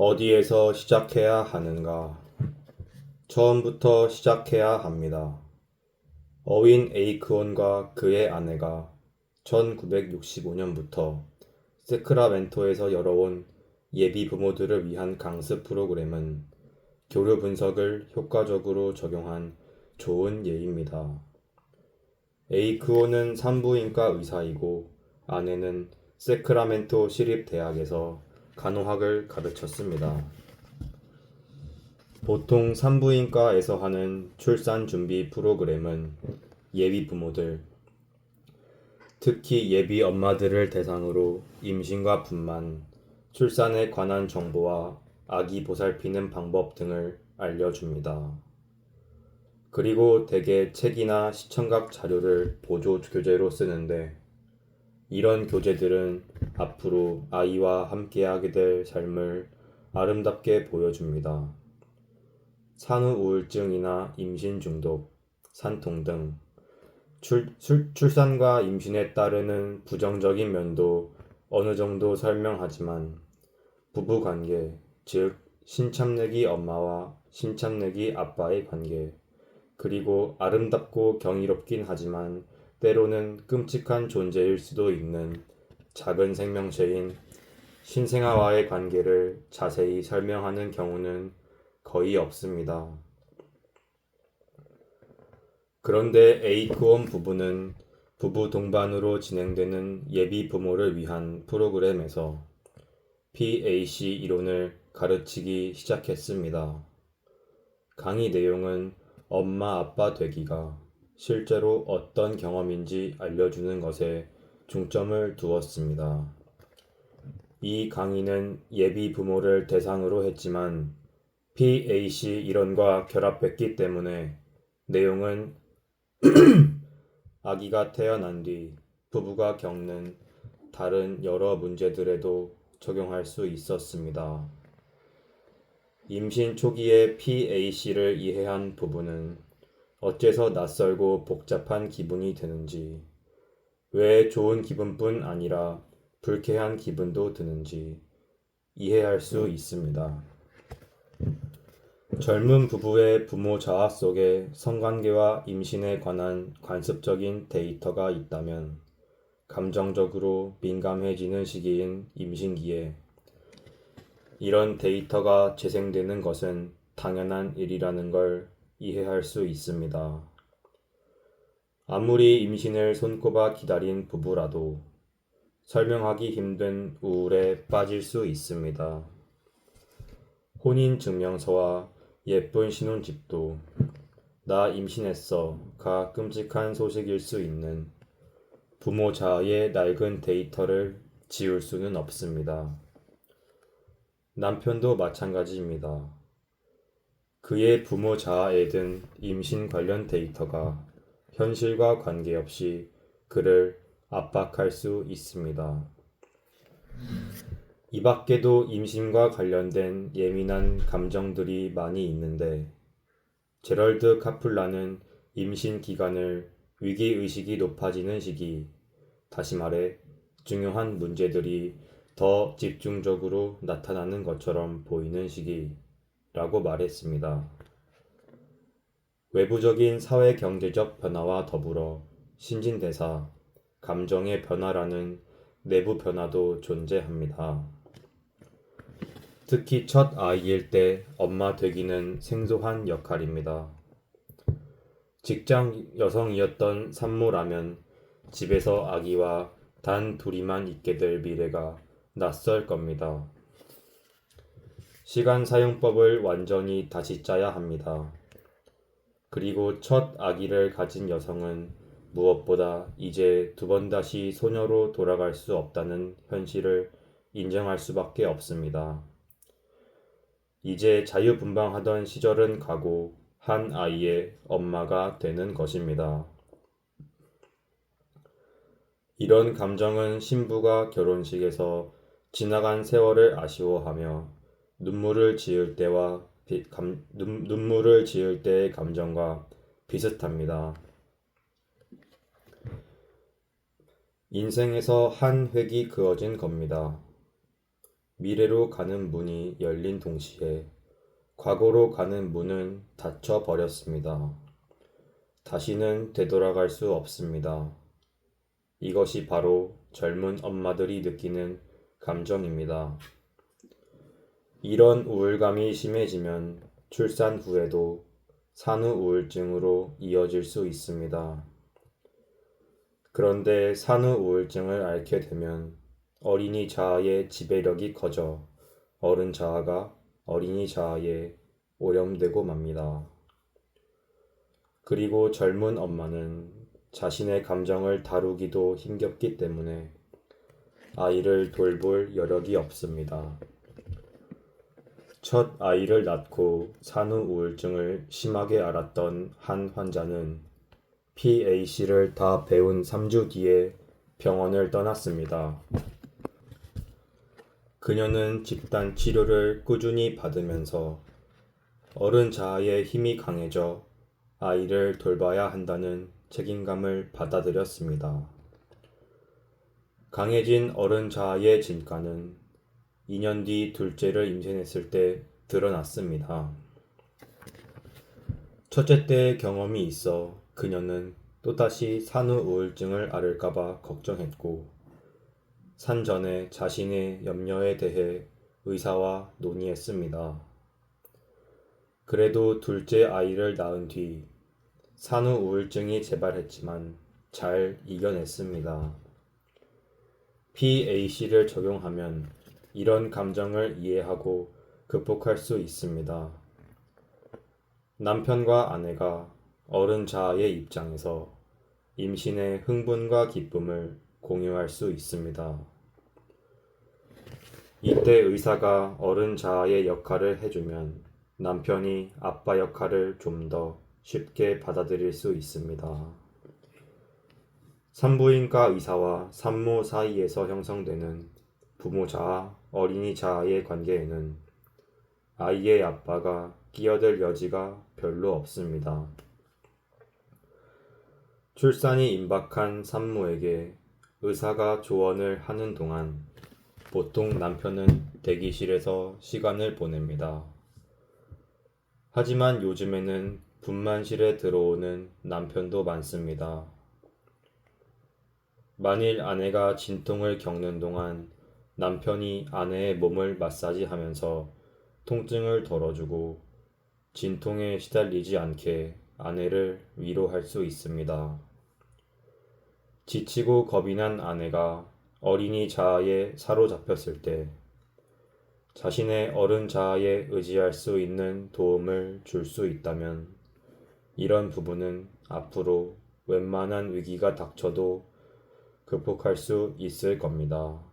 어디에서 시작해야 하는가? 처음부터 시작해야 합니다. 어윈 에이크원과 그의 아내가 1965년부터 세크라멘토에서 열어온 예비 부모들을 위한 강습 프로그램은 교류 분석을 효과적으로 적용한 좋은 예입니다. 에이크원은 산부인과 의사이고 아내는 세크라멘토 시립대학에서 간호학을 가르쳤습니다. 보통 산부인과에서 하는 출산 준비 프로그램은 예비 부모들, 특히 예비 엄마들을 대상으로 임신과 분만, 출산에 관한 정보와 아기 보살피는 방법 등을 알려줍니다. 그리고 대개 책이나 시청각 자료를 보조 교재로 쓰는데 이런 교재들은 앞으로 아이와 함께하게 될 삶을 아름답게 보여줍니다. 산후 우울증이나 임신 중독, 산통 등 출, 출, 출산과 임신에 따르는 부정적인 면도 어느 정도 설명하지만 부부 관계, 즉 신참내기 엄마와 신참내기 아빠의 관계, 그리고 아름답고 경이롭긴 하지만 때로는 끔찍한 존재일 수도 있는 작은 생명체인 신생아와의 관계를 자세히 설명하는 경우는 거의 없습니다. 그런데 에이크원 부부는 부부 동반으로 진행되는 예비 부모를 위한 프로그램에서 PAC 이론을 가르치기 시작했습니다. 강의 내용은 엄마 아빠 되기가 실제로 어떤 경험인지 알려주는 것에 중점을 두었습니다. 이 강의는 예비 부모를 대상으로 했지만 PAC 이론과 결합했기 때문에 내용은 아기가 태어난 뒤 부부가 겪는 다른 여러 문제들에도 적용할 수 있었습니다. 임신 초기에 PAC를 이해한 부부는 어째서 낯설고 복잡한 기분이 드는지, 왜 좋은 기분뿐 아니라 불쾌한 기분도 드는지 이해할 수 있습니다. 젊은 부부의 부모 자아 속에 성관계와 임신에 관한 관습적인 데이터가 있다면 감정적으로 민감해지는 시기인 임신기에 이런 데이터가 재생되는 것은 당연한 일이라는 걸 이해할 수 있습니다. 아무리 임신을 손꼽아 기다린 부부라도 설명하기 힘든 우울에 빠질 수 있습니다. 혼인 증명서와 예쁜 신혼집도 나 임신했어 가 끔찍한 소식일 수 있는 부모 자아의 낡은 데이터를 지울 수는 없습니다. 남편도 마찬가지입니다. 그의 부모 자아에 든 임신 관련 데이터가 현실과 관계없이 그를 압박할 수 있습니다. 이 밖에도 임신과 관련된 예민한 감정들이 많이 있는데 제럴드 카플라는 임신 기간을 위기 의식이 높아지는 시기, 다시 말해 중요한 문제들이 더 집중적으로 나타나는 것처럼 보이는 시기라고 말했습니다. 외부적인 사회 경제적 변화와 더불어 신진대사, 감정의 변화라는 내부 변화도 존재합니다. 특히 첫 아이일 때 엄마 되기는 생소한 역할입니다. 직장 여성이었던 산모라면 집에서 아기와 단 둘이만 있게 될 미래가 낯설 겁니다. 시간 사용법을 완전히 다시 짜야 합니다. 그리고 첫 아기를 가진 여성은 무엇보다 이제 두 번 다시 소녀로 돌아갈 수 없다는 현실을 인정할 수밖에 없습니다. 이제 자유분방하던 시절은 가고 한 아이의 엄마가 되는 것입니다. 이런 감정은 신부가 결혼식에서 지나간 세월을 아쉬워하며 눈물을 지을 때와 비, 감, 눈, 눈물을 지을 때의 감정과 비슷합니다. 인생에서 한 획이 그어진 겁니다. 미래로 가는 문이 열린 동시에 과거로 가는 문은 닫혀 버렸습니다. 다시는 되돌아갈 수 없습니다. 이것이 바로 젊은 엄마들이 느끼는 감정입니다. 이런 우울감이 심해지면 출산 후에도 산후 우울증으로 이어질 수 있습니다. 그런데 산후 우울증을 앓게 되면 어린이 자아의 지배력이 커져 어른 자아가 어린이 자아에 오염되고 맙니다. 그리고 젊은 엄마는 자신의 감정을 다루기도 힘겹기 때문에 아이를 돌볼 여력이 없습니다. 첫 아이를 낳고 산후 우울증을 심하게 앓았던 한 환자는 PAC를 다 배운 3주 뒤에 병원을 떠났습니다. 그녀는 집단 치료를 꾸준히 받으면서 어른 자아의 힘이 강해져 아이를 돌봐야 한다는 책임감을 받아들였습니다. 강해진 어른 자아의 진가는 2년 뒤 둘째를 임신했을 때 드러났습니다. 첫째 때의 경험이 있어 그녀는 또다시 산후 우울증을 앓을까봐 걱정했고 산 전에 자신의 염려에 대해 의사와 논의했습니다. 그래도 둘째 아이를 낳은 뒤 산후 우울증이 재발했지만 잘 이겨냈습니다. PAC를 적용하면 이런 감정을 이해하고 극복할 수 있습니다. 남편과 아내가 어른 자아의 입장에서 임신의 흥분과 기쁨을 공유할 수 있습니다. 이때 의사가 어른 자아의 역할을 해주면 남편이 아빠 역할을 좀 더 쉽게 받아들일 수 있습니다. 산부인과 의사와 산모 사이에서 형성되는 부모 자아, 어린이 자아의 관계에는 아이의 아빠가 끼어들 여지가 별로 없습니다. 출산이 임박한 산모에게 의사가 조언을 하는 동안 보통 남편은 대기실에서 시간을 보냅니다. 하지만 요즘에는 분만실에 들어오는 남편도 많습니다. 만일 아내가 진통을 겪는 동안 남편이 아내의 몸을 마사지하면서 통증을 덜어주고 진통에 시달리지 않게 아내를 위로할 수 있습니다. 지치고 겁이 난 아내가 어린이 자아에 사로잡혔을 때 자신의 어른 자아에 의지할 수 있는 도움을 줄 수 있다면 이런 부분은 앞으로 웬만한 위기가 닥쳐도 극복할 수 있을 겁니다.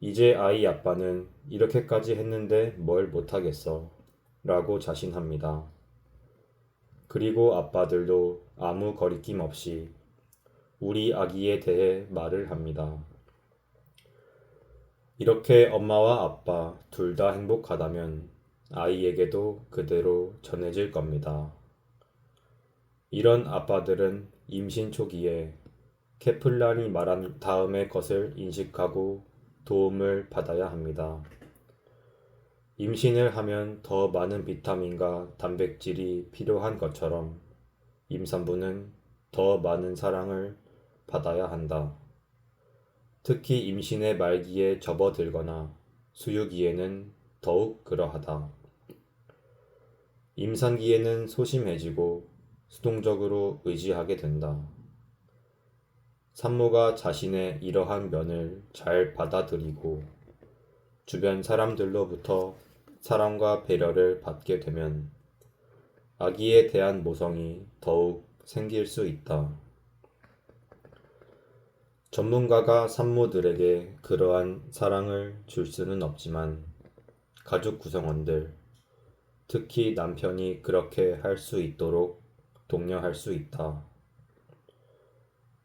이제 아이 아빠는 이렇게까지 했는데 뭘 못하겠어 라고 자신합니다. 그리고 아빠들도 아무 거리낌 없이 우리 아기에 대해 말을 합니다. 이렇게 엄마와 아빠 둘 다 행복하다면 아이에게도 그대로 전해질 겁니다. 이런 아빠들은 임신 초기에 케플란이 말한 다음의 것을 인식하고 도움을 받아야 합니다. 임신을 하면 더 많은 비타민과 단백질이 필요한 것처럼 임산부는 더 많은 사랑을 받아야 한다. 특히 임신의 말기에 접어들거나 수유기에는 더욱 그러하다. 임산기에는 소심해지고 수동적으로 의지하게 된다. 산모가 자신의 이러한 면을 잘 받아들이고 주변 사람들로부터 사랑과 배려를 받게 되면 아기에 대한 모성이 더욱 생길 수 있다. 전문가가 산모들에게 그러한 사랑을 줄 수는 없지만 가족 구성원들, 특히 남편이 그렇게 할 수 있도록 독려할 수 있다.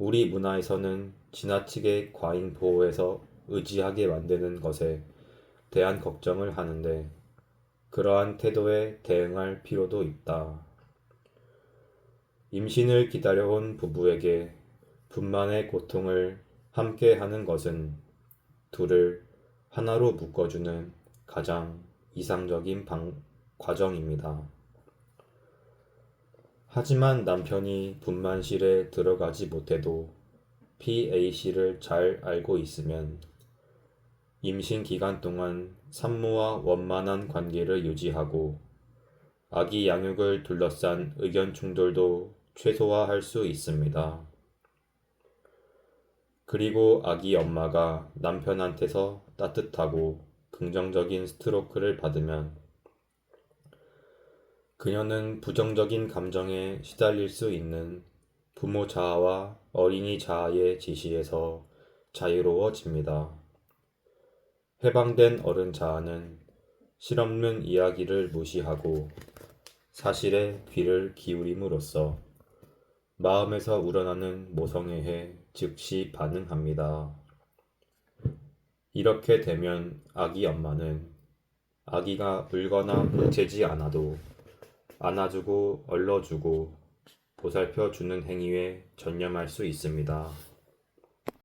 우리 문화에서는 지나치게 과잉 보호해서 의지하게 만드는 것에 대한 걱정을 하는데 그러한 태도에 대응할 필요도 있다. 임신을 기다려온 부부에게 분만의 고통을 함께 하는 것은 둘을 하나로 묶어주는 가장 이상적인 방, 과정입니다. 하지만 남편이 분만실에 들어가지 못해도 PAC를 잘 알고 있으면 임신 기간 동안 산모와 원만한 관계를 유지하고 아기 양육을 둘러싼 의견 충돌도 최소화할 수 있습니다. 그리고 아기 엄마가 남편한테서 따뜻하고 긍정적인 스트로크를 받으면 그녀는 부정적인 감정에 시달릴 수 있는 부모 자아와 어린이 자아의 지시에서 자유로워집니다. 해방된 어른 자아는 실없는 이야기를 무시하고 사실에 귀를 기울임으로써 마음에서 우러나는 모성애에 즉시 반응합니다. 이렇게 되면 아기 엄마는 아기가 울거나 보채지 않아도 안아주고 얼러주고 보살펴 주는 행위에 전념할 수 있습니다.